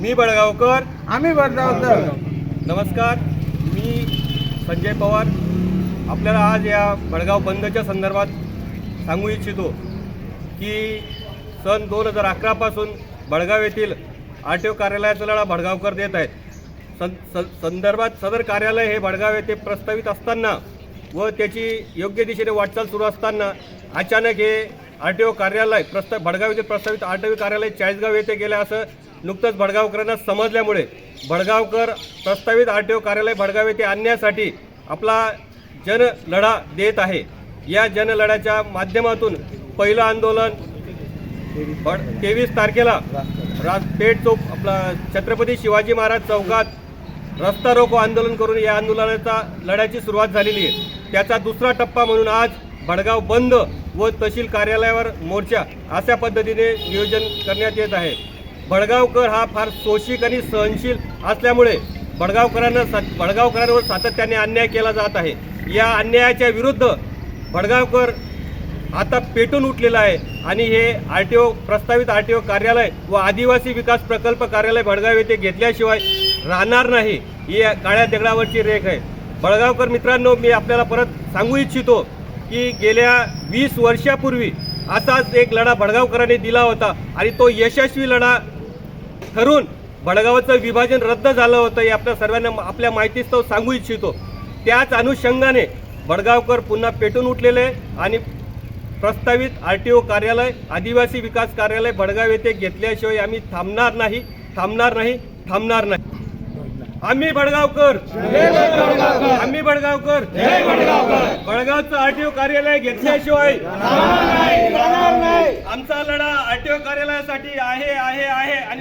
मी बळगावकर. आम्ही बदलावतो नमस्कार. मी संजय पवार. आपल्याला आज या बडगाव बंदच्या संदर्भात सांगू इच्छितो की सन दोन हजार अकरापासून बडगाव येथील आर टी ओ कार्यालयाचा लढा भडगावकर देत आहेत. सन स संदर्भात सदर कार्यालय हे भडगाव येथे प्रस्तावित असताना व त्याची योग्य दिशेने वाटचाल सुरू असताना अचानक हे आर टी ओ कार्यालय प्रस्ताव भडगाव येथे प्रस्तावित आर टी ओ कार्यालय चाळीसगाव येथे गेले असं नुकतंच भडगावकरांना समजल्यामुळे भडगावकर प्रस्तावित आर टी ओ कार्यालय भडगाव येथे आणण्यासाठी आपला जनलढा देत आहे. या जनलढ्याच्या माध्यमातून पहिलं आंदोलन भड तेवीस तारखेला राज पेठ चौक आपला छत्रपती शिवाजी महाराज चौकात रस्ता रोको आंदोलन करून या आंदोलनाचा लढ्याची सुरुवात झालेली आहे. त्याचा दुसरा टप्पा म्हणून आज भडगाव बंद व तहसील कार्यालयावर मोर्चा अशा पद्धतीने नियोजन करण्यात येत आहे. भडगावकर हा फार सोशिक आणि सहनशील असल्यामुळे भडगावकरांना सा भडगावकरांवर सातत्याने अन्याय केला जात आहे. या अन्यायाच्या विरुद्ध भडगावकर आता पेटून उठलेला आहे आणि हे आर टी ओ प्रस्तावित आर टी ओ कार्यालय व आदिवासी विकास प्रकल्प कार्यालय भडगाव येथे घेतल्याशिवाय राहणार नाही ही काळ्या दगडावरची रेख आहे. बळगावकर मित्रांनो मी आपल्याला परत सांगू इच्छितो की गेल्या वीस वर्षापूर्वी असाच एक लढा भडगावकरांनी दिला होता आणि तो यशस्वी लढा ठरून भडगावचं विभाजन रद्द झालं होतं हे आपल्या सर्वांना आपल्या माहितीस्तव सांगू इच्छितो. त्याच अनुषंगाने भडगावकर पुन्हा पेटून उठलेले आणि प्रस्तावित आर टी ओ कार्यालय आदिवासी विकास कार्यालय भडगाव येथे घेतल्याशिवाय आम्ही थांबणार नाही थांबणार नाही थांबणार नाही. आम्ही बडगावकर. आम्ही बडगावकर. बडगावचं आरटीओ कार्यालय घेतल्याशिवाय आमचा लढा आरटीओ कार्यालयासाठी आहे आहे आहे. आणि